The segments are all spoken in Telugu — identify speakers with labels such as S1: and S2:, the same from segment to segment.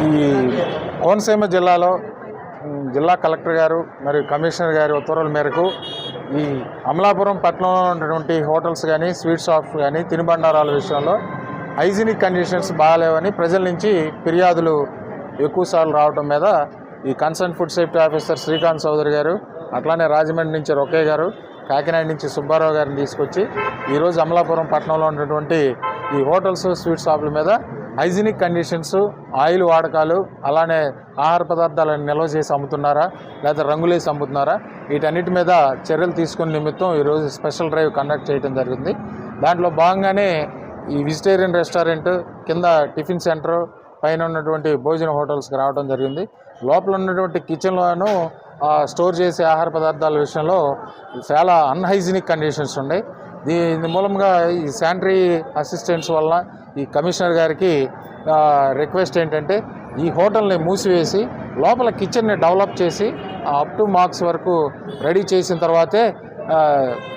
S1: ఈ కోనసీమ జిల్లాలో జిల్లా కలెక్టర్ గారు మరియు కమిషనర్ గారి ఉత్తర్వుల మేరకు ఈ అమలాపురం పట్టణంలో ఉన్నటువంటి హోటల్స్ కానీ స్వీట్ షాప్స్ కానీ తినుబండారాల విషయంలో హైజీనిక్ కండిషన్స్ బాగాలేవని ప్రజల నుంచి ఫిర్యాదులు ఎక్కువసార్లు రావడం మీద ఈ concern food safety officer Srikanth Chowdary గారు అట్లానే రాజమండ్రి నుంచి రొకే గారు కాకినాడ నుంచి సుబ్బారావు గారిని తీసుకొచ్చి ఈరోజు అమలాపురం పట్టణంలో ఉన్నటువంటి ఈ హోటల్స్ స్వీట్ షాపుల మీద హైజీనిక్ కండిషన్స్ ఆయిల్ వాడకాలు అలానే ఆహార పదార్థాలను నిల్వ చేసి అమ్ముతున్నారా లేదా రంగులేసి అమ్ముతున్నారా వీటన్నిటి మీద చర్యలు తీసుకునే నిమిత్తం ఈరోజు స్పెషల్ డ్రైవ్ కండక్ట్ చేయడం జరిగింది. దాంట్లో భాగంగానే ఈ వెజిటేరియన్ రెస్టారెంట్ కింద టిఫిన్ సెంటర్ పైన ఉన్నటువంటి భోజన హోటల్స్కి రావడం జరిగింది. లోపల ఉన్నటువంటి కిచెన్లోనూ స్టోర్ చేసే ఆహార పదార్థాల విషయంలో చాలా అన్హైజీనిక్ కండిషన్స్ ఉన్నాయి. దీని మూలంగా ఈ శానిటరీ అసిస్టెంట్స్ వల్ల ఈ కమిషనర్ గారికి రిక్వెస్ట్ ఏంటంటే ఈ హోటల్ని మూసివేసి లోపల కిచెన్ని డెవలప్ చేసి అప్ టు మార్క్స్ వరకు రెడీ చేసిన తర్వాతే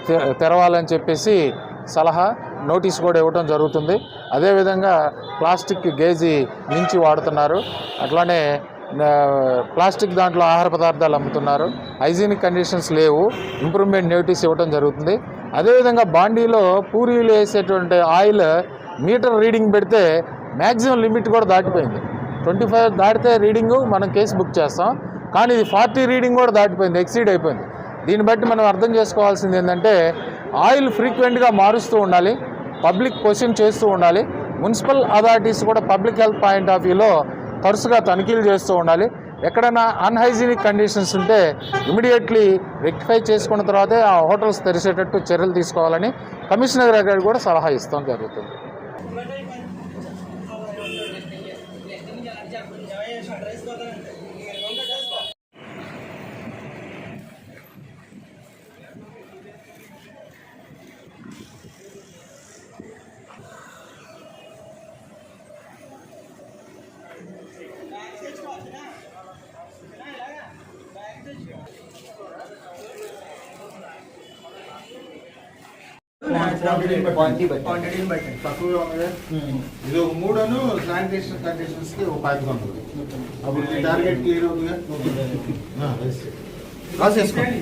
S1: తె- తెరవాలని చెప్పేసి సలహా నోటీస్ కూడా ఇవ్వడం జరుగుతుంది. అదేవిధంగా ప్లాస్టిక్ గేజీ మించి వాడుతున్నారు. అట్లానే ప్లాస్టిక్ దాంట్లో ఆహార పదార్థాలు అమ్ముతున్నారు. హైజీనిక్ కండిషన్స్ లేవు. ఇంప్రూవ్మెంట్ నోటీస్ ఇవ్వడం జరుగుతుంది. అదేవిధంగా బాండీలో పూరీలు వేసేటువంటి ఆయిల్ మీటర్ రీడింగ్ పెడితే మ్యాక్సిమం లిమిట్ కూడా దాటిపోయింది. ట్వంటీ ఫైవ్ దాటితే రీడింగు మనం కేసు బుక్ చేస్తాం. కానీ ఇది ఫార్టీ రీడింగ్ కూడా దాటిపోయింది ఎక్సీడ్ అయిపోయింది. దీన్ని బట్టి మనం అర్థం చేసుకోవాల్సింది ఏంటంటే ఆయిల్ ఫ్రీక్వెంట్గా మారుస్తూ ఉండాలి. పబ్లిక్ క్వశ్చన్ చేస్తూ ఉండాలి. మున్సిపల్ అథారిటీస్ కూడా పబ్లిక్ హెల్త్ పాయింట్ ఆఫ్ వ్యూలో తరచుగా తనిఖీలు చేస్తూ ఉండాలి. ఎక్కడైనా అన్హైజీనిక్ కండిషన్స్ ఉంటే ఇమీడియట్లీ రెక్టిఫై చేసుకున్న తర్వాతే ఆ హోటల్స్ తెరిచేటట్టు చర్యలు తీసుకోవాలని కమిషనర్ గారికి కూడా సలహా ఇస్తాం జరుగుతుంది.
S2: క్వాంటిటీని
S3: ఇది ఒక మూడును శానిటేషన్ కండిషన్స్కి ఒక పాతిక ఉంటుంది అప్పుడు మీ టార్గెట్ క్లియర్ ఆ, రాసేసుకోండి